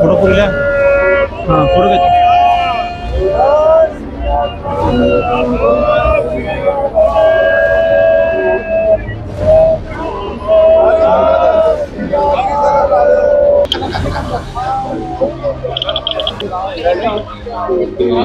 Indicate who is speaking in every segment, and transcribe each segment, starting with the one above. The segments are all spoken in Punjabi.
Speaker 1: ਫੋਟੋ ਪੂਰੀ ਲੈ ਹਾਂ ਫੋਟੋ ਵਿੱਚ
Speaker 2: ਸੇਵਾ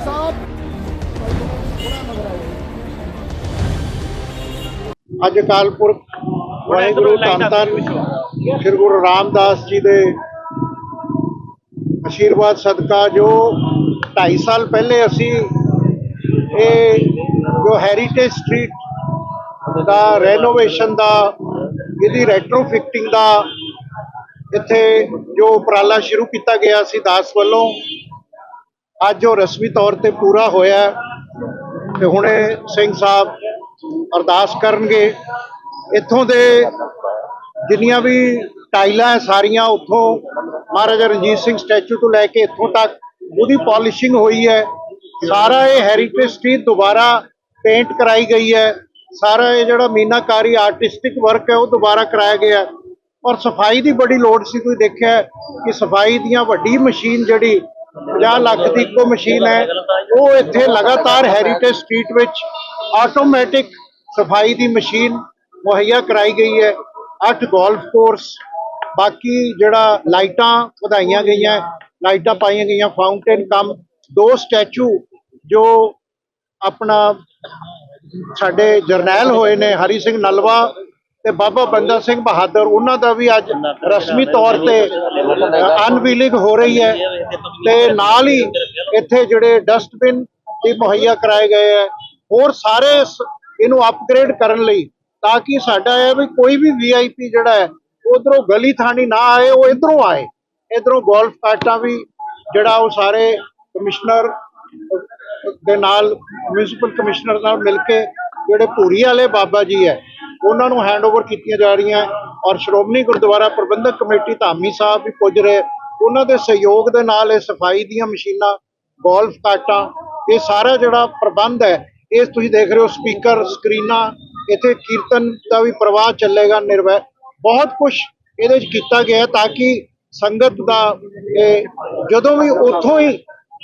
Speaker 2: ਸੇਵਾ
Speaker 3: ਅੱਜ ਅਕਾਲ ਪੁਰਖ ਵਾਹਿਗੁਰੂ ਧੰਨ ਧੰਨ ਸ੍ਰੀ ਗੁਰੂ ਰਾਮਦਾਸ ਜੀ ਦੇ ਅਸ਼ੀਰਵਾਦ ਸਦਕਾ ਜੋ 2.5 ਸਾਲ ਪਹਿਲੇ ਅਸੀਂ ਇਹ ਜੋ ਹੈਰੀਟੇਜ ਸਟਰੀਟ ਦਾ ਰੈਨੋਵੇਸ਼ਨ ਦਾ ਇਹਦੀ ਰੈਟਰੋਫਿਟਿੰਗ ਦਾ ਇੱਥੇ ਜੋ ਉਪਰਾਲਾ ਸ਼ੁਰੂ ਕੀਤਾ ਗਿਆ ਸੀ ਦਾਸ ਵੱਲੋਂ ਅੱਜ ਉਹ ਰਸਮੀ ਤੌਰ ਤੇ ਪੂਰਾ ਹੋਇਆ ਹੈ ਤੇ ਹੁਣੇ ਸਿੰਘ ਸਾਹਿਬ ਅਰਦਾਸ ਕਰਨਗੇ। ਇੱਥੋਂ ਦੇ ਜਿੰਨੀਆਂ ਵੀ ਟਾਈਲਾਂ ਹੈ, ਸਾਰੀਆਂ ਉੱਥੋਂ ਮਹਾਰਾਜਾ ਰਣਜੀਤ ਸਿੰਘ ਸਟੈਚੂ ਤੋਂ ਲੈ ਕੇ ਇੱਥੋਂ ਤੱਕ ਉਹਦੀ ਪਾਲਿਸ਼ਿੰਗ ਹੋਈ ਹੈ। ਸਾਰਾ ਇਹ ਹੈਰੀਟੇਜ ਸਟਰੀਟ ਦੁਬਾਰਾ ਪੇਂਟ ਕਰਾਈ ਗਈ ਹੈ। ਸਾਰਾ ਇਹ ਜਿਹੜਾ ਮੀਨਾਕਾਰੀ ਆਰਟਿਸਟਿਕ ਵਰਕ ਹੈ, ਉਹ ਦੁਬਾਰਾ ਕਰਾਇਆ ਗਿਆ ਔਰ ਸਫ਼ਾਈ ਦੀ ਬੜੀ ਲੋੜ ਸੀ, ਤੁਸੀਂ ਦੇਖਿਆ ਕਿ ਸਫ਼ਾਈ ਦੀਆਂ ਵੱਡੀ ਮਸ਼ੀਨ ਜਿਹੜੀ 50 ਲੱਖ ਦੀ ਇੱਕੋ ਮਸ਼ੀਨ ਹੈ। ਉਹ ਇੱਥੇ ਲਗਾਤਾਰ ਹੈਰੀਟੇਜ ਸਟਰੀਟ ਵਿੱਚ ਆਟੋਮੈਟਿਕ ਸਫ਼ਾਈ ਦੀ ਮਸ਼ੀਨ ਮੁਹੱਈਆ ਕਰਾਈ ਗਈ ਹੈ। ਅੱਠ ਗੋਲਫ ਕੋਰਸ ਬਾਕੀ ਜਿਹੜਾ ਲਾਈਟਾਂ ਵਧਾਈਆਂ ਗਈਆਂ, ਲਾਈਟਾਂ ਪਾਈਆਂ ਗਈਆਂ ਫਾਊਂਟੇਨ ਕੰਮ, ਦੋ ਸਟੈਚੂ ਜੋ ਆਪਣਾ ਸਾਡੇ ਜਰਨੈਲ ਹੋਏ ਨੇ, ਹਰੀ ਸਿੰਘ ਨਲਵਾ ਤੇ ਬਾਬਾ ਬੰਦਾ ਸਿੰਘ ਬਹਾਦਰ, ਉਹਨਾਂ ਦਾ ਵੀ ਅੱਜ ਰਸਮੀ ਤੌਰ ਤੇ ਅਨਵੀਲਿੰਗ ਹੋ ਰਹੀ ਹੈ। ਤੇ ਨਾਲ ਹੀ ਇੱਥੇ ਜਿਹੜੇ ਡਸਟਬਿਨ ਵੀ ਮੁਹੱਈਆ ਕਰਾਏ ਗਏ ਹੈ। ਹੋਰ ਸਾਰੇ ਇਹਨੂੰ ਅਪਗ੍ਰੇਡ ਕਰਨ ਲਈ ਤਾਂ ਕਿ ਸਾਡਾ ਇਹ ਵੀ ਕੋਈ ਵੀ ਵੀਆਈਪੀ ਜਿਹੜਾ ਹੈ, ਉਧਰੋਂ ਗਲੀ ਥਾਣੀ ਨਾ ਆਏ, ਉਹ ਇਧਰੋਂ ਆਏ। ਇਧਰੋਂ ਗੋਲਫ ਕਾਰਟਾਂ ਵੀ ਜਿਹੜਾ ਉਹ ਸਾਰੇ ਕਮਿਸ਼ਨਰ ਦੇ ਨਾਲ ਮਿਊਨਿਸਪਲ ਕਮਿਸ਼ਨਰ ਨਾਲ ਮਿਲ ਕੇ ਜਿਹੜੇ ਭੂਰੀ ਵਾਲੇ ਬਾਬਾ ਜੀ ਹੈ ਉਹਨਾਂ ਨੂੰ ਹੈਂਡਓਵਰ ਕੀਤੀਆਂ ਜਾ ਰਹੀਆਂ ਔਰ ਸ਼੍ਰੋਮਣੀ ਗੁਰਦੁਆਰਾ ਪ੍ਰਬੰਧਕ ਕਮੇਟੀ ਧਾਮੀ ਸਾਹਿਬ ਵੀ ਪੁੱਜ ਰਹੇ। ਉਹਨਾਂ ਦੇ ਸਹਿਯੋਗ ਦੇ ਨਾਲ ਇਹ ਸਫ਼ਾਈ ਦੀਆਂ ਮਸ਼ੀਨਾਂ ਗੋਲਫ ਕਾਰਟਾਂ ਇਹ ਸਾਰਾ ਜਿਹੜਾ ਪ੍ਰਬੰਧ ਹੈ, ਇਹ ਤੁਸੀਂ ਦੇਖ ਰਹੇ ਹੋ ਸਪੀਕਰ, ਸਕਰੀਨਾਂ, ਇੱਥੇ ਕੀਰਤਨ ਦਾ ਵੀ ਪ੍ਰਵਾਹ ਚੱਲੇਗਾ ਨਿਰਵੈ, ਬਹੁਤ ਕੁਝ ਇਹਦੇ ਵਿੱਚ ਕੀਤਾ ਗਿਆ ਤਾਂ ਕਿ ਸੰਗਤ ਦਾ ਇਹ ਜਦੋਂ ਵੀ ਉੱਥੋਂ ਹੀ,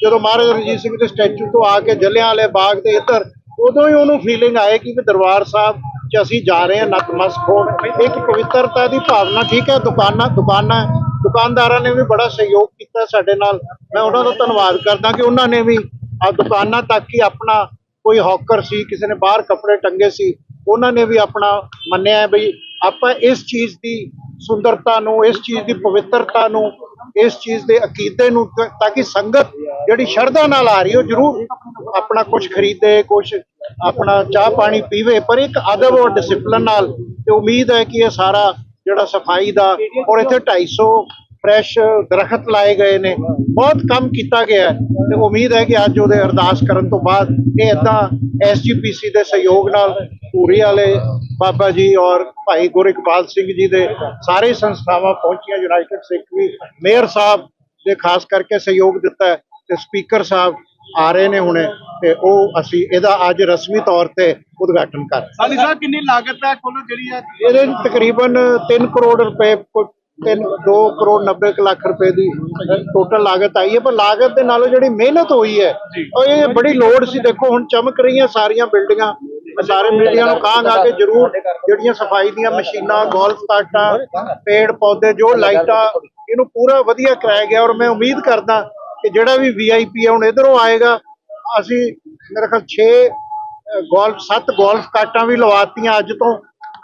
Speaker 3: ਜਦੋਂ ਮਹਾਰਾਜਾ ਰਣਜੀਤ ਸਿੰਘ ਦੇ ਸਟੈਚੂ ਤੋਂ ਆ ਕੇ ਜਲਿਆਂ ਵਾਲੇ ਬਾਗ ਦੇ ਇੱਧਰ, ਉਦੋਂ ਹੀ ਉਹਨੂੰ ਫੀਲਿੰਗ ਆਏ ਕਿ ਵੀ ਦਰਬਾਰ ਸਾਹਿਬ 'ਚ ਅਸੀਂ ਜਾ ਰਹੇ ਹਾਂ ਨਤਮਸਤਕ ਹੋਣ। ਇੱਕ ਪਵਿੱਤਰਤਾ ਦੀ ਭਾਵਨਾ ਠੀਕ ਹੈ, ਦੁਕਾਨਾਂ ਦੁਕਾਨਾਂ, ਦੁਕਾਨਦਾਰਾਂ ਨੇ ਵੀ ਬੜਾ ਸਹਿਯੋਗ ਕੀਤਾ ਸਾਡੇ ਨਾਲ। ਮੈਂ ਉਹਨਾਂ ਦਾ ਧੰਨਵਾਦ ਕਰਦਾ ਕਿ ਉਹਨਾਂ ਨੇ ਵੀ ਆ ਦੁਕਾਨਾਂ ਤੱਕ ਹੀ ਆਪਣਾ ਕੋਈ ਹੌਕਰ ਸੀ, ਕਿਸੇ ਨੇ ਬਾਹਰ ਕੱਪੜੇ ਟੰਗੇ ਸੀ, ਉਹਨਾਂ ਨੇ ਵੀ ਆਪਣਾ ਮੰਨਿਆ ਹੈ ਬਈ ਆਪਾਂ ਇਸ ਚੀਜ਼ ਦੀ ਸੁੰਦਰਤਾ ਨੂੰ, ਇਸ ਚੀਜ਼ ਦੀ ਪਵਿੱਤਰਤਾ ਨੂੰ, ਇਸ ਚੀਜ਼ ਦੇ ਅਕੀਦੇ ਨੂੰ ਤਾਂ ਕਿ ਸੰਗਤ ਜਿਹੜੀ ਸ਼ਰਧਾ ਨਾਲ ਆ ਰਹੀ ਉਹ ਜ਼ਰੂਰ ਆਪਣਾ ਕੁਝ ਖਰੀਦੇ ਕੁਝ ਆਪਣਾ ਚਾਹ ਪਾਣੀ ਪੀਵੇ, ਪਰ ਇੱਕ ਅਦਬ ਔਰ ਡਿਸਪਲਿਨ ਨਾਲ ਤੇ ਉਮੀਦ ਹੈ ਕਿ ਇਹ ਸਾਰਾ ਜਿਹੜਾ ਸਫ਼ਾਈ ਦਾ, ਔਰ ਇੱਥੇ 250 ਫਰੈਸ਼ ਦਰਖਤ ਲਾਏ ਗਏ ਨੇ, ਬਹੁਤ ਕੰਮ ਕੀਤਾ ਗਿਆ ਤੇ ਉਮੀਦ ਹੈ ਕਿ ਅੱਜ ਉਹਦੇ ਅਰਦਾਸ ਕਰਨ ਤੋਂ ਬਾਅਦ ਇਹ ਇਦਾਂ ਐਸਜੀਪੀਸੀ ਦੇ ਸਹਿਯੋਗ ਨਾਲ ਪੂਰੀ ਵਾਲੇ ਬਾਬਾ ਜੀ ਔਰ ਭਾਈ ਗੁਰਿਕਪਾਲ ਸਿੰਘ ਜੀ ਦੇ ਸਾਰੇ ਸੰਸਥਾਵਾਂ ਪਹੁੰਚੀਆਂ, ਯੂਨਾਈਟਿਡ ਸਿੱਖ ਵੀ, ਮੇਅਰ ਸਾਹਿਬ ਦੇ ਖਾਸ ਕਰਕੇ ਸਹਿਯੋਗ ਦਿੱਤਾ ਤੇ ਸਪੀਕਰ ਸਾਹਿਬ ਆ ਰਹੇ ਨੇ ਹੁਣੇ ਤੇ ਉਹ ਅਸੀਂ ਇਹਦਾ ਅੱਜ ਰਸਮੀ ਤੌਰ ਤੇ ਉਦਘਾਟਨ ਕਰ ਰਹੇ ਹਾਂ।
Speaker 1: ਸਾਲੀ ਸਾਹਿਬ ਕਿੰਨੀ ਲਾਗਤ ਹੈ ਕੁੱਲ ਜਿਹੜੀ ਹੈ?
Speaker 3: ਇਹਦੇ ਤਕਰੀਬਨ 3 ਕਰੋੜ ਰੁਪਏ ਤਿੰਨ 2 ਕਰੋੜ 90 ਕੁ ਲੱਖ ਰੁਪਏ ਦੀ ਟੋਟਲ ਲਾਗਤ ਆਈ ਹੈ ਪਰ ਲਾਗਤ ਦੇ ਨਾਲੋਂ ਜਿਹੜੀ ਮਿਹਨਤ ਹੋਈ ਹੈ ਉਹ ਇਹ ਬੜੀ ਲੋੜ ਸੀ। ਦੇਖੋ ਹੁਣ ਚਮਕ ਰਹੀਆਂ ਸਾਰੀਆਂ ਬਿਲਡਿੰਗਾਂ ਸਾਰੇ ਮੀਡੀਆ ਨੂੰ ਕਹਾਂਗਾ ਕਿ ਜਰੂਰ ਜਿਹੜੀਆਂ ਸਫ਼ਾਈ ਦੀਆਂ ਮਸ਼ੀਨਾਂ ਗੋਲਫ ਕਾਰਟਾਂ ਪੇੜ ਪੌਦੇ ਜੋ ਲਾਈਟਾਂ ਇਹਨੂੰ ਪੂਰਾ ਵਧੀਆ ਕਰਾਇਆ ਗਿਆ ਔਰ ਮੈਂ ਉਮੀਦ ਕਰਦਾ ਕਿ ਜਿਹੜਾ ਵੀ ਵੀਆਈਪੀ ਹੈ ਹੁਣ ਇਧਰੋਂ ਆਏਗਾ, ਅਸੀਂ ਮੇਰੇ ਖਿਆਲ 6 ਗੋਲਫ 7 ਗੋਲਫ ਕਾਰਟਾਂ ਵੀ ਲਵਾਤੀਆਂ ਅੱਜ ਤੋਂ।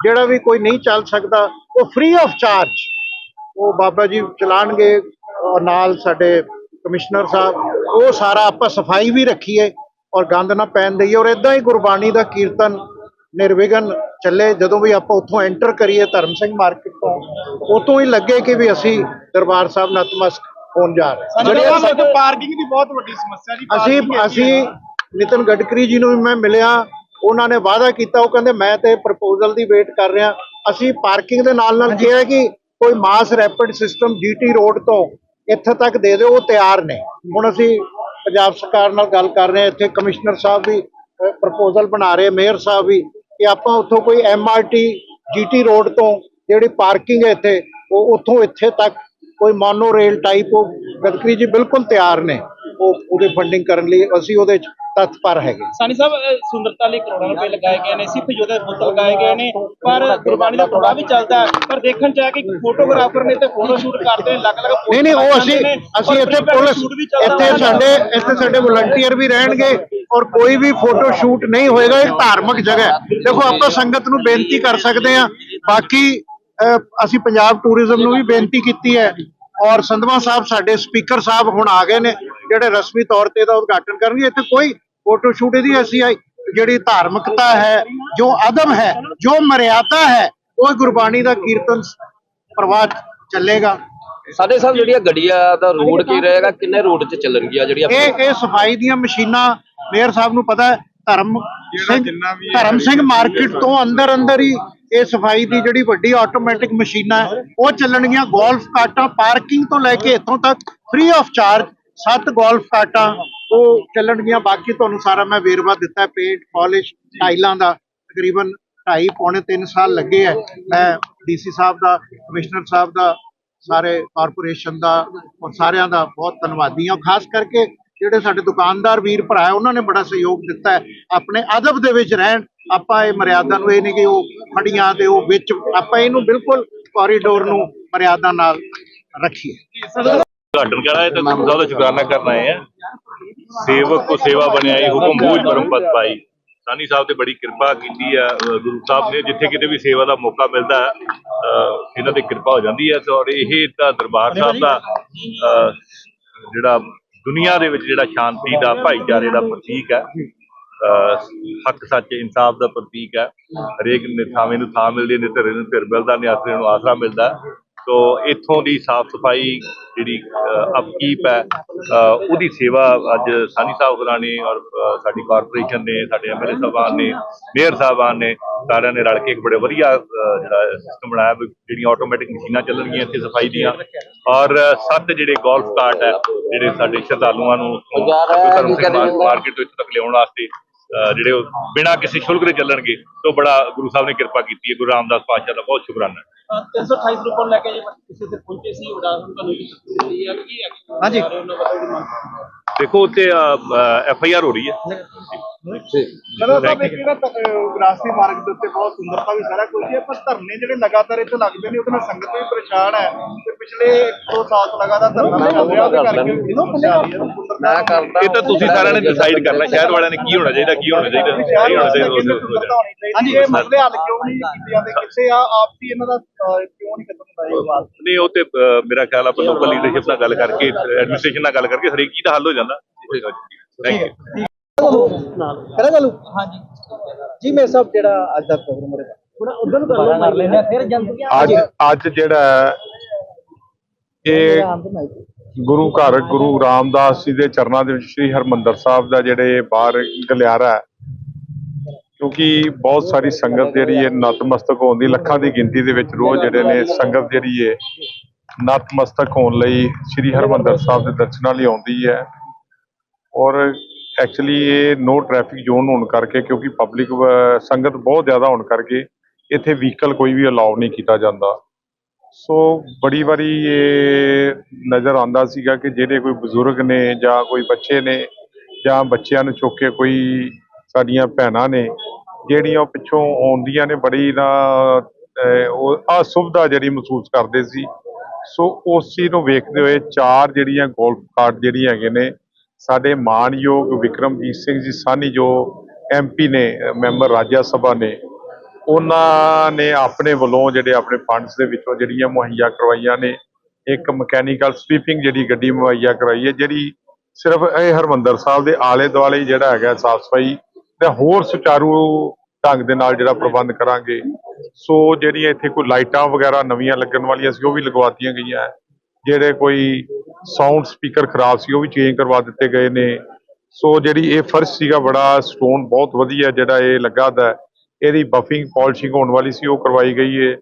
Speaker 3: ਜਿਹੜਾ ਵੀ ਕੋਈ ਨਹੀਂ ਚੱਲ ਸਕਦਾ, ਉਹ ਫ੍ਰੀ ਆਫ ਚਾਰਜ ਉਹ ਬਾਬਾ ਜੀ ਚਲਾਣਗੇ, ਔਰ ਨਾਲ ਸਾਡੇ ਕਮਿਸ਼ਨਰ ਸਾਹਿਬ, ਉਹ ਸਾਰਾ ਆਪਾਂ ਸਫ਼ਾਈ ਵੀ ਰੱਖੀਏ, ਔਰ ਗੰਦ ਨਾ ਪੈਣ ਦਈਏ, ਔਰ ਇਦਾਂ ਹੀ ਗੁਰਬਾਣੀ ਦਾ ਕੀਰਤਨ ਨਿਰਵਿਘਨ ਚੱਲੇ, ਜਦੋਂ ਵੀ ਆਪਾਂ ਉੱਥੋਂ ਐਂਟਰ ਕਰੀਏ ਧਰਮ ਸਿੰਘ ਮਾਰਕੀਟ ਤੋਂ, ਉਤੋਂ ਹੀ ਲੱਗੇ ਕਿ ਵੀ ਅਸੀਂ ਦਰਬਾਰ ਸਾਹਿਬ ਨਤਮਸਤਕ ਹੋਣ ਜਾ ਰਹੇ।
Speaker 1: ਜਿਹੜੇ ਸਾਡੇ ਪਾਰਕਿੰਗ ਦੀ ਬਹੁਤ ਵੱਡੀ ਸਮੱਸਿਆ ਜੀ
Speaker 3: ਅਸੀਂ ਅਸੀਂ। ਨਿਤਨ ਗਡਕਰੀ ਜੀ ਨੂੰ ਵੀ ਮੈਂ ਮਿਲਿਆ ਉਹਨਾਂ ਨੇ ਵਾਅਦਾ ਕੀਤਾ ਉਹ ਕਹਿੰਦੇ ਮੈਂ ਤੇ ਪ੍ਰਪੋਜ਼ਲ ਦੀ ਵੇਟ ਕਰ ਰਿਹਾ ਅਸੀਂ ਪਾਰਕਿੰਗ ਦੇ ਨਾਲ ਨਾਲ ਕਿਹਾ ਕਿ ਕੋਈ mass rapid system GT road ਤੋਂ ਇੱਥੇ ਤੱਕ ਦੇ ਦਿਓ ਉਹ ਤਿਆਰ ਨੇ ਹੁਣ ਅਸੀਂ ਪੰਜਾਬ ਸਰਕਾਰ ਨਾਲ ਗੱਲ ਕਰ ਰਹੇ ਹਾਂ ਇੱਥੇ ਕਮਿਸ਼ਨਰ ਸਾਹਿਬ ਵੀ ਪ੍ਰਪੋਜ਼ਲ ਬਣਾ ਰਹੇ ਮੇਅਰ ਸਾਹਿਬ ਵੀ ਕਿ ਆਪਾਂ ਉੱਥੋਂ ਕੋਈ ਐਮਆਰਟੀ ਜੀਟੀ ਰੋਡ ਤੋਂ ਜਿਹੜੀ ਪਾਰਕਿੰਗ ਹੈ ਇੱਥੇ ਉਹ ਉੱਥੋਂ ਇੱਥੇ ਤੱਕ ਕੋਈ ਮੋਨੋ ਰੇਲ ਟਾਈਪ ਉਹ ਗਡਕਰੀ ਜੀ ਬਿਲਕੁਲ ਤਿਆਰ ਨੇ। ਉਹ ਉਹਦੇ ਫੰਡਿੰਗ ਕਰਨ ਲਈ ਅਸੀਂ ਉਹਦੇ ਚ ਤਤਪਰ ਹੈਗੇ।
Speaker 1: ਸਾਨੀ ਸਾਹਿਬ ਸੁੰਦਰਤਾ ਲਈ ਕਰੋੜਾਂ ਰੁਪਏ ਲਗਾਏ ਗਏ ਨੇ ਸਿਰਫ ਯੋਧਾ ਬੁੱਤ ਲਗਾਏ ਗਏ ਨੇ ਪਰ ਗੁਰਬਾਣੀ ਦਾ ਥੋੜਾ ਵੀ ਚੱਲਦਾ। ਪਰ ਦੇਖਣ ਚ ਆ ਕਿ ਫੋਟੋਗ੍ਰਾਫਰ ਨੇ ਤੇ ਫੋਟੋ ਸ਼ੂਟ ਕਰਦੇ ਨੇ ਅਲੱਗ ਅਲੱਗ
Speaker 3: ਨਹੀਂ ਨਹੀਂ ਉਹ ਅਸੀਂ ਅਸੀਂ ਇੱਥੇ ਪੁਲਿਸ ਇੱਥੇ ਸਾਡੇ ਇੱਥੇ ਸਾਡੇ ਵਲੰਟੀਅਰ ਵੀ ਰਹਿਣਗੇ ਔਰ ਕੋਈ ਵੀ ਫੋਟੋ ਸ਼ੂਟ ਨਹੀਂ ਹੋਏਗਾ ਇਹ ਧਾਰਮਿਕ ਜਗ੍ਹਾ ਹੈ। ਦੇਖੋ ਆਪਾਂ ਸੰਗਤ ਨੂੰ ਬੇਨਤੀ ਕਰ ਸਕਦੇ ਹਾਂ। ਬਾਕੀ ਅਸੀਂ ਪੰਜਾਬ ਟੂਰਿਜ਼ਮ ਨੂੰ ਵੀ ਬੇਨਤੀ ਕੀਤੀ ਹੈ ਔਰ ਸੰਧਵਾ ਸਾਹਿਬ ਸਾਡੇ ਸਪੀਕਰ ਸਾਹਿਬ ਹੁਣ ਆ ਗਏ ਨੇ ਜਿਹੜੇ ਰਸਮੀ ਤੌਰ ਤੇ ਇਹਦਾ ਉਦਘਾਟਨ ਕਰਨਗੇ। ਇੱਥੇ ਕੋਈ ਫੋਟੋ ਸ਼ੂਟ ਇਹਦੀ ਅਸੀਂ ਆਈ ਜਿਹੜੀ ਧਾਰਮਿਕਤਾ ਹੈ ਜੋ ਅਦਬ ਹੈ ਜੋ ਮਰਿਆਦਾ ਹੈ ਉਹ ਗੁਰਬਾਣੀ ਦਾ ਕੀਰਤਨ ਪ੍ਰਵਾਹ ਚੱਲੇਗਾ।
Speaker 4: ਸਾਡੇ ਸਾਹਿਬ ਜਿਹੜੀਆਂ ਗੱਡੀਆਂ ਦਾ ਰੂਟ ਕੀ ਰਹੇਗਾ ਕਿੰਨੇ ਰੂਟ 'ਚ ਚੱਲਣਗੀਆਂ ਜਿਹੜੀਆਂ
Speaker 3: ਇਹ ਇਹ ਸਫ਼ਾਈ ਦੀਆਂ ਮਸ਼ੀਨਾਂ ਮੇਅਰ ਸਾਹਿਬ ਨੂੰ ਪਤਾ ਹੈ ਧਰਮ ਸਿੰਘ ਧਰਮ ਸਿੰਘ ਮਾਰਕੀਟ ਤੋਂ ਅੰਦਰ ਅੰਦਰ ਹੀ ਇਹ ਸਫ਼ਾਈ ਦੀ ਜਿਹੜੀ ਵੱਡੀ ਆਟੋਮੈਟਿਕ ਮਸ਼ੀਨਾਂ ਉਹ ਚੱਲਣਗੀਆਂ ਗੋਲਫ ਕਾਰਟਾਂ ਪਾਰਕਿੰਗ ਤੋਂ ਲੈ ਕੇ ਇੱਥੋਂ ਤੱਕ ਫ੍ਰੀ ਆਫ ਚਾਰਜ ਸੱਤ ਗੋਲਫ ਕਾਰਟਾਂ ਉਹ ਚੱਲਣਗੀਆਂ। ਬਾਕੀ ਤੁਹਾਨੂੰ ਸਾਰਾ ਮੈਂ ਵੇਰਵਾ ਦਿੱਤਾ ਪੇਂਟ ਪਾਲਿਸ਼ ਟਾਈਲਾਂ ਦਾ ਤਕਰੀਬਨ 2.5 ਪੌਣੇ 3 ਸਾਲ ਲੱਗੇ ਹੈ। ਮੈਂ ਡੀਸੀ ਸਾਹਿਬ ਦਾ ਕਮਿਸ਼ਨਰ ਸਾਹਿਬ ਦਾ ਸਾਰੇ ਕਾਰਪੋਰੇਸ਼ਨ ਦਾ ਔਰ ਸਾਰਿਆਂ ਦਾ ਬਹੁਤ ਧੰਨਵਾਦੀ ਹਾਂ। ਖਾਸ ਕਰਕੇ ਜਿਹੜੇ ਸਾਡੇ ਦੁਕਾਨਦਾਰ ਵੀਰ ਭਰਾ ਉਹਨਾਂ ਨੇ ਬੜਾ ਸਹਿਯੋਗ ਦਿੱਤਾ ਹੈ। ਆਪਣੇ ਅਦਬ ਦੇ ਵਿੱਚ ਰਹਿਣ, ਆਪਾਂ ਇਹ ਮਰਿਆਦਾ ਨੂੰ ਇਹ ਨਹੀਂ ਕਿ ਉਹ ਫੜੀਆਂ ਤੇ ਉਹ ਵਿੱਚ, ਆਪਾਂ ਇਹਨੂੰ ਬਿਲਕੁਲ ਕੋਰੀਡੋਰ ਨੂੰ ਮਰਿਆਦਾ ਨਾਲ ਰੱਖੀਏ।
Speaker 5: ਉਦਘਾਟਨ ਕਰਾ ਹੈ ਤਾਂ ਦਾ ਸ਼ੁਕਰਾਨਾ ਕਰਨ ਆਏ ਆ। ਸੇਵਕ ਕੋ ਸੇਵਾ ਬਣਾਈ ਹੁਕਮ ਬੂਝ ਪਰਮ ਪਾਈ। ਸਾਨੀ ਸਾਹਿਬ ਤੇ ਬੜੀ ਕਿਰਪਾ ਕੀਤੀ ਆ ਗੁਰੂ ਸਾਹਿਬ ਨੇ, ਜਿੱਥੇ ਕਿਤੇ ਵੀ ਸੇਵਾ ਦਾ ਮੌਕਾ ਮਿਲਦਾ ਇਹਨਾਂ ਦੀ ਕਿਰਪਾ ਹੋ ਜਾਂਦੀ ਹੈ ਔਰ ਇਹ ਤਾਂ ਦਰਬਾਰ ਸਾਹਿਬ ਦਾ ਜਿਹੜਾ ਦੁਨੀਆ ਦੇ ਵਿੱਚ ਜਿਹੜਾ ਸ਼ਾਂਤੀ ਦਾ ਭਾਈਚਾਰੇ ਦਾ ਪ੍ਰਤੀਕ ਹੈ ਹੱਕ ਸੱਚ ਇਨਸਾਫ ਦਾ ਪ੍ਰਤੀਕ ਹੈ, ਹਰੇਕ ਨਿਥਾਵੇਂ ਨੂੰ ਥਾਂ ਮਿਲਦੀ ਹੈ ਨਿਤਰੇ ਨੂੰ ਧਿਰ ਮਿਲਦਾ ਨਿਆਸਰੇ ਨੂੰ ਆਸਰਾ ਮਿਲਦਾ ਹੈ। ਤੋ ਇੱਥੋਂ ਦੀ ਸਾਫ਼ ਸਫ਼ਾਈ ਜਿਹੜੀ ਅਪਕੀਪ ਹੈ ਉਹਦੀ ਸੇਵਾ ਅੱਜ ਸਾਨੀ ਸਾਹਿਬ ਹੋਰਾਂ ਨੇ ਔਰ ਸਾਡੀ ਕਾਰਪੋਰੇਸ਼ਨ ਨੇ, ਸਾਡੇ ਐਮਐਲਏ ਸਾਹਿਬਾਨ ਨੇ, ਮੇਅਰ ਸਾਹਿਬਾਨ ਨੇ, ਸਾਰਿਆਂ ਨੇ ਰਲ ਕੇ ਇੱਕ ਬੜੇ ਵਧੀਆ ਜਿਹੜਾ ਸਿਸਟਮ ਬਣਾਇਆ ਵੀ ਜਿਹੜੀਆਂ ਆਟੋਮੈਟਿਕ ਮਸ਼ੀਨਾਂ ਚੱਲਣਗੀਆਂ ਇੱਥੇ ਸਫ਼ਾਈ ਦੀਆਂ ਔਰ ਸੱਤ ਜਿਹੜੇ ਗੋਲਫ ਕਾਰਟ ਹੈ ਜਿਹੜੇ ਸਾਡੇ ਸ਼ਰਧਾਲੂਆਂ ਨੂੰ ਧਰਮ ਸਿੰਘ ਮਾਰਕੀਟ ਤੋਂ ਇੱਥੇ ਤੱਕ ਲਿਆਉਣ ਵਾਸਤੇ ਜਿਹੜੇ ਉਹ ਬਿਨਾਂ ਕਿਸੇ ਸ਼ੁਲਕ ਦੇ ਚੱਲਣਗੇ ਤੋਂ ਬੜਾ ਗੁਰੂ ਸਾਹਿਬ ਨੇ ਕਿਰਪਾ ਕੀਤੀ ਹੈ ਗੁਰੂ ਰਾਮਦਾਸ ਪਾਤਸ਼ਾਹ ਦਾ ਬਹੁਤ ਸ਼ੁਕਰਾਨਾ ਹੈ।
Speaker 1: 328 ਰੁਪਏ ਲੈ ਕੇ ਜੇ ਕਿਸੇ ਤੇ ਪਹੁੰਚੇ ਸੀ ਉਡਾਨ ਤੁਹਾਨੂੰ ਕੀ ਦਿੱਤੀ ਹੈ ਕੀ
Speaker 3: ਹਾਂਜੀ।
Speaker 5: ਦੇਖੋ ਉੱਤੇ ਐਫ ਆਈ ਆਰ ਹੋ ਰਹੀ ਹੈ।
Speaker 1: ਚਲੋ ਸਾਹਿਬ ਇੱਕ ਜਿਹੜਾ ਤ- ਅਹ ਵਿਰਾਸਤੀ ਮਾਰਗ ਦੇ ਉੱਤੇ ਬਹੁਤ ਸੁੰਦਰਤਾ ਵੀ ਸਾਰਾ ਕੁਝ ਹੈ ਪਰ ਧਰਨੇ ਜਿਹੜੇ ਲਗਾਤਾਰ ਇੱਥੇ ਲੱਗਦੇ ਨੇ ਉਹਦੇ ਨਾਲ ਸੰਗਤ ਵੀ ਪਰੇਸ਼ਾਨ ਹੈ। ਤੇ ਪਿਛਲੇ 2 ਸਾਲ ਤੋਂ ਲਗਾਤਾਰ ਧਰਨਾ ਚੱਲ ਰਿਹਾ ਉਹਦੇ ਕਰਕੇ ਵੀ ਸਮੱਸਿਆ ਆ ਰਹੀ ਹੈ ਸੁੰਦਰਤਾ
Speaker 4: ਮੈਂ ਕਰਦਾ
Speaker 5: ਇਹ ਤਾਂ ਤੁਸੀਂ ਸਾਰਿਆਂ ਨੇ ਡਿਸਾਈਡ ਕਰਨਾ ਸ਼ਹਿਰ ਵਾਲਿਆਂ ਨੇ ਕੀ ਹੋਣਾ ਚਾਹੀਦਾ ਕੀ ਹੋਣਾ ਚਾਹੀਦਾ ਕੀ ਹੋਣਾ ਚਾਹੀਦਾ ਉਹ- ਉਹ- ਉਹ-
Speaker 1: ਹਾਂਜੀ ਇਹ ਮਸਲੇ ਹੱਲ ਕਿਉਂ ਨਹੀਂ ਕੀਤੇ ਜਾਂਦੇ ਕਿੱਥੇ ਆ ਆਪਸੀ ਇਹਨਾਂ ਦਾ ਅਹ, ਕਿਉਂ ਨਹੀਂ ਖਤਮ ਹੁੰਦਾ ਇਹ ਬਾਤ
Speaker 5: ਨਹੀਂ ਉਹ ਤੇ ਅਹ, ਮੇਰਾ ਖਿਆਲ ਆ ਲੋਕਲ ਲੀਡਰਸ਼ਿਪ ਨਾਲ ਗੱਲ ਕਰਕੇ ਐਡਮਿਨਿਸਟ੍ਰੇਸ਼ਨ ਨਾਲ ਗੱਲ ਕਰਕੇ ਹਰੇਕ ਚੀਜ਼ ਦਾ ਹੱਲ ਹੋ ਜਾਂਦਾ। ਥੈਂਕ ਯੂ
Speaker 6: ਕਰਾ ਚਾਲੂ ਹਾਂਜੀ। ਜੀ ਮੇਰੇ ਸਾਹਿਬ ਜਿਹੜਾ ਅੱਜ ਦਾ ਪ੍ਰੋਗਰਾਮ ਰਹੇਗਾ ਥੋੜਾ ਉਧਰ ਨੂੰ ਕਰ ਲਓ ਕਰ ਲੈਂਦੇ ਆ ਫਿਰ ਜੰਦ
Speaker 7: ਅੱਜ ਅੱਜ ਜਿਹੜਾ ਹੈ, ਇਹ ਗੁਰੂ ਘਰ ਗੁਰੂ ਰਾਮਦਾਸ ਜੀ ਦੇ ਚਰਨਾਂ ਦੇ ਵਿੱਚ ਸ੍ਰੀ ਹਰਮੰਦਰ ਸਾਹਿਬ ਦਾ ਜਿਹੜੇ ਬਾਹਰ ਗਲਿਆਰਾ ਹੈ ਕਿਉਂਕਿ ਬਹੁਤ ਸਾਰੀ ਸੰਗਤ ਜਿਹੜੀ ਹੈ ਨਤਮਸਤਕ ਹੋਣ ਦੀ ਲੱਖਾਂ ਦੀ ਗਿਣਤੀ ਦੇ ਵਿੱਚ ਰੋਜ਼ ਜਿਹੜੇ ਨੇ ਸੰਗਤ ਜਿਹੜੀ ਹੈ ਨਤਮਸਤਕ ਹੋਣ ਲਈ ਸ੍ਰੀ ਹਰਮੰਦਰ ਸਾਹਿਬ ਦੇ ਦਰਸ਼ਨਾਂ ਲਈ ਆਉਂਦੀ ਹੈ। ਔਰ ਐਕਚੁਅਲੀ ਇਹ ਨੋ ਟ੍ਰੈਫਿਕ ਜ਼ੋਨ ਹੋਣ ਕਰਕੇ, ਕਿਉਂਕਿ ਪਬਲਿਕ ਸੰਗਤ ਬਹੁਤ ਜ਼ਿਆਦਾ ਹੋਣ ਕਰਕੇ ਇੱਥੇ ਵਹੀਕਲ ਕੋਈ ਵੀ ਅਲਾਉ ਨਹੀਂ ਕੀਤਾ ਜਾਂਦਾ। ਸੋ ਬੜੀ ਵਾਰੀ ਇਹ ਨਜ਼ਰ ਆਉਂਦਾ ਸੀਗਾ ਕਿ ਜਿਹੜੇ ਕੋਈ ਬਜ਼ੁਰਗ ਨੇ ਜਾਂ ਕੋਈ ਬੱਚੇ ਨੇ ਜਾਂ ਬੱਚਿਆਂ ਨੂੰ ਚੁੱਕ ਕੇ ਕੋਈ ਸਾਡੀਆਂ ਭੈਣਾਂ ਨੇ, ਜਿਹੜੀਆਂ ਉਹ ਪਿੱਛੋਂ ਆਉਂਦੀਆਂ ਨੇ, ਬੜੀ ਨਾ ਉਹ ਅਸੁਵਿਧਾ ਜਿਹੜੀ ਮਹਿਸੂਸ ਕਰਦੇ ਸੀ। ਸੋ ਉਸ ਚੀਜ਼ ਨੂੰ ਵੇਖਦੇ ਹੋਏ ਚਾਰ ਜਿਹੜੀਆਂ ਗੋਲਫ ਕਾਰਟ ਜਿਹੜੀਆਂ ਹੈਗੇ ਨੇ ਸਾਡੇ ਮਾਨਯੋਗ ਵਿਕਰਮਜੀਤ ਸਿੰਘ ਜੀ ਸਾਨੀ ਜੋ ਐਮਪੀ ਨੇ, ਮੈਂਬਰ ਰਾਜਿਆ ਸਭਾ ਨੇ, ਉਹਨਾਂ ਨੇ ਆਪਣੇ ਵੱਲੋਂ ਜਿਹੜੇ ਆਪਣੇ ਫੰਡਸ ਦੇ ਵਿੱਚੋਂ ਜਿਹੜੀਆਂ ਮੁਹੱਈਆ ਕਰਵਾਈਆਂ ਨੇ, ਇੱਕ ਮਕੈਨੀਕਲ ਸਵੀਪਿੰਗ ਜਿਹੜੀ ਗੱਡੀ ਮੁਹੱਈਆ ਕਰਵਾਈ ਹੈ, ਜਿਹੜੀ ਸਿਰਫ ਇਹ ਹਰਮੰਦਰ ਸਾਹਿਬ ਦੇ ਆਲੇ ਦੁਆਲੇ ਜਿਹੜਾ ਹੈਗਾ ਸਾਫ਼ ਸਫ਼ਾਈ ਤੇ ਹੋਰ ਸੁਚਾਰੂ ਢੰਗ ਦੇ ਨਾਲ ਜਿਹੜਾ ਪ੍ਰਬੰਧ ਕਰਾਂਗੇ। ਸੋ ਜਿਹੜੀਆਂ ਇੱਥੇ ਕੋਈ ਲਾਈਟਾਂ ਵਗੈਰਾ ਨਵੀਆਂ ਲੱਗਣ ਵਾਲੀਆਂ ਸੀ, ਉਹ ਵੀ ਲਗਵਾਤੀਆਂ ਗਈਆਂ। ਜਿਹੜੇ ਕੋਈ ਸਾਊਂਡ ਸਪੀਕਰ ਖਰਾਬ ਸੀ, ਉਹ ਵੀ ਚੇਂਜ ਕਰਵਾ ਦਿੱਤੇ ਗਏ ਨੇ। ਸੋ ਜਿਹੜੀ ਇਹ ਫਰਸ਼ ਸੀਗਾ, ਬੜਾ ਸਟੋਨ ਬਹੁਤ ਵਧੀਆ ਜਿਹੜਾ ਇਹ ਲੱਗਾ ਦਾ ਇਹਦੀ ਬਫਿੰਗ ਪਾਲਿਸ਼ਿੰਗ ਹੋਣ ਵਾਲੀ ਸੀ, ਉਹ ਕਰਵਾਈ ਗਈ ਹੈ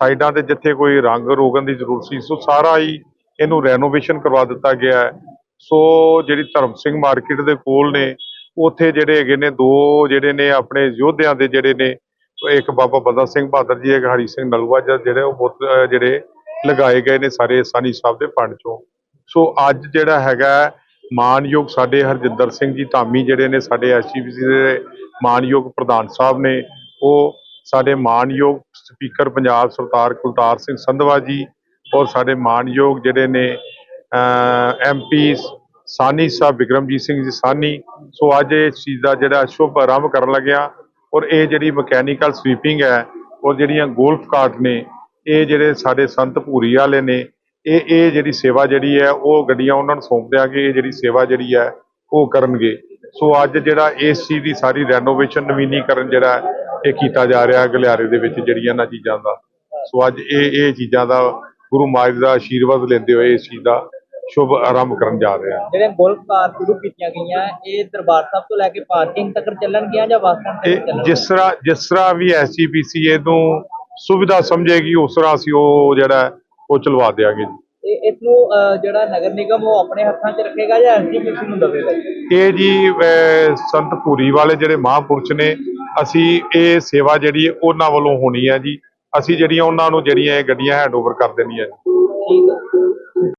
Speaker 7: ਸਾਈਡਾਂ ਤੇ ਜਿੱਥੇ ਕੋਈ ਰੰਗ ਰੋਗਨ ਦੀ ਜ਼ਰੂਰਤ ਸੀ, ਸੋ ਸਾਰਾ ਹੀ ਇਹਨੂੰ ਰੈਨੋਵੇਸ਼ਨ ਕਰਵਾ ਦਿੱਤਾ ਗਿਆ ਹੈ। ਸੋ ਜਿਹੜੀ ਧਰਮ ਸਿੰਘ ਮਾਰਕੀਟ ਦੇ ਕੋਲ ਨੇ, ਉੱਥੇ ਜਿਹੜੇ ਹੈਗੇ ਨੇ, ਦੋ ਜਿਹੜੇ ਨੇ ਆਪਣੇ ਯੋਧਿਆਂ ਦੇ ਜਿਹੜੇ ਨੇ, ਇੱਕ ਬਾਬਾ ਬੰਦਾ ਸਿੰਘ ਬਹਾਦਰ ਜੀ, ਇੱਕ ਹਰੀ ਸਿੰਘ ਨਲੂਆ ਜੀ ਜਿਹੜੇ ਉਹ ਬੁੱਤ ਜਿਹੜੇ ਲਗਾਏ ਗਏ ਨੇ ਸਾਰੇ ਸਾਨੀ ਸਾਹਿਬ ਦੇ ਫੰਡ ਚੋਂ। ਸੋ ਅੱਜ ਜਿਹੜਾ ਹੈਗਾ ਹੈ, ਮਾਨਯੋਗ ਸਾਡੇ ਹਰਜਿੰਦਰ ਸਿੰਘ ਜੀ ਧਾਮੀ ਜਿਹੜੇ ਨੇ ਸਾਡੇ ਐਸਜੀਪੀਸੀ ਦੇ ਮਾਨਯੋਗ ਪ੍ਰਧਾਨ ਸਾਹਿਬ ਨੇ ਉਹ ਸਾਡੇ ਮਾਨਯੋਗ ਸਪੀਕਰ ਪੰਜਾਬ ਸਰਦਾਰ ਕੁਲਤਾਰ ਸਿੰਘ ਸੰਧਵਾ ਜੀ ਔਰ ਸਾਡੇ ਮਾਨਯੋਗ ਜਿਹੜੇ ਨੇ ਐਮਪੀ ਸਾਨੀ ਸਾਹਿਬ ਵਿਕਰਮਜੀਤ ਸਿੰਘ ਜੀ ਸਾਨੀ। ਸੋ ਅੱਜ ਇਹ ਚੀਜ਼ ਦਾ ਜਿਹੜਾ ਸ਼ੁਭ ਆਰੰਭ ਕਰਨ ਲੱਗਿਆ ਔਰ ਇਹ ਜਿਹੜੀ ਮਕੈਨੀਕਲ ਸਵੀਪਿੰਗ ਹੈ ਔਰ ਜਿਹੜੀਆਂ ਗੋਲਫ ਕਾਰਟ ਨੇ ਇਹ ਜਿਹੜੇ ਸਾਡੇ ਸੰਤ ਭੂਰੀ ਵਾਲੇ ਨੇ ਇਹ ਇਹ ਜਿਹੜੀ ਸੇਵਾ ਜਿਹੜੀ ਹੈ ਉਹ ਗੱਡੀਆਂ ਉਹਨਾਂ ਨੂੰ ਸੌਂਪ ਦਿਆਂਗੇ ਇਹ ਜਿਹੜੀ ਸੇਵਾ ਜਿਹੜੀ ਹੈ ਉਹ ਕਰਨਗੇ। ਸੋ ਅੱਜ ਜਿਹੜਾ ਇਸ ਚੀਜ਼ ਦੀ ਸਾਰੀ ਰੈਨੋਵੇਸ਼ਨ ਨਵੀਨੀਕਰਨ ਜਿਹੜਾ ਇਹ ਕੀਤਾ ਜਾ ਰਿਹਾ ਗਲਿਆਰੇ ਦੇ ਵਿੱਚ ਜਿਹੜੀਆਂ ਇਹਨਾਂ ਚੀਜ਼ਾਂ ਦਾ। ਸੋ ਅੱਜ ਇਹ ਇਹ ਚੀਜ਼ਾਂ ਦਾ ਗੁਰੂ ਮਹਾਰਾਜ ਦਾ ਆਸ਼ੀਰਵਾਦ ਲੈਂਦੇ ਹੋਏ ਇਸ ਚੀਜ਼ ਦਾ ਸ਼ੁਭ ਆਰੰਭ ਕਰਨ ਜਾ ਰਹੇ ਹਾਂ।
Speaker 6: ਜਿਹੜੇ ਗੋਲਫ ਕਾਰ ਸ਼ੁਰੂ ਕੀਤੀਆਂ ਗਈਆਂ ਇਹ ਦਰਬਾਰ ਸਾਹਿਬ ਤੋਂ ਲੈ ਕੇ ਪਾਰਕਿੰਗ ਤੱਕ ਚੱਲਣਗੀਆਂ ਜਾਂ ਸਟੈਂਡ ਤੱਕ ਚੱਲਣਗੀਆਂ
Speaker 7: ਜਿਸ ਤਰ੍ਹਾਂ ਜਿਸ ਤਰ੍ਹਾਂ ਵੀ ਐਸਜੀਪੀਸੀ ਇਹਨੂੰ ਸੁਵਿਧਾ ਸਮਝੇਗੀ ਉਸ ਤਰ੍ਹਾਂ ਅਸੀਂ ਉਹ ਜਿਹੜਾ ਉਹ ਚਲਵਾ ਦਿਆਂਗੇ ਜੀ।
Speaker 6: ਇਹ ਇਸ ਨੂੰ ਜਿਹੜਾ ਨਗਰ ਨਿਗਮ ਉਹ ਆਪਣੇ ਹੱਥਾਂ 'ਚ ਰੱਖੇਗਾ ਜਾਂ ਐਸਜੀਪੀਸੀ ਨੂੰ ਦੇਵੇਗਾ?
Speaker 7: ਇਹ ਜੀ ਸੰਤ ਭੂਰੀ ਵਾਲੇ ਜਿਹੜੇ ਮਹਾਂਪੁਰਸ਼ ਨੇ ਅਸੀਂ ਇਹ ਸੇਵਾ ਜਿਹੜੀ ਉਹਨਾਂ ਵੱਲੋਂ ਹੋਣੀ ਹੈ ਜੀ। ਅਸੀਂ ਜਿਹੜੀਆਂ ਉਹਨਾਂ ਨੂੰ ਜਿਹੜੀਆਂ ਇਹ ਗੱਡੀਆਂ ਹੈਂਡਓਵਰ ਕਰ ਦੇਣੀਆਂ ਜੀ।
Speaker 6: ਠੀਕ ਹੈ।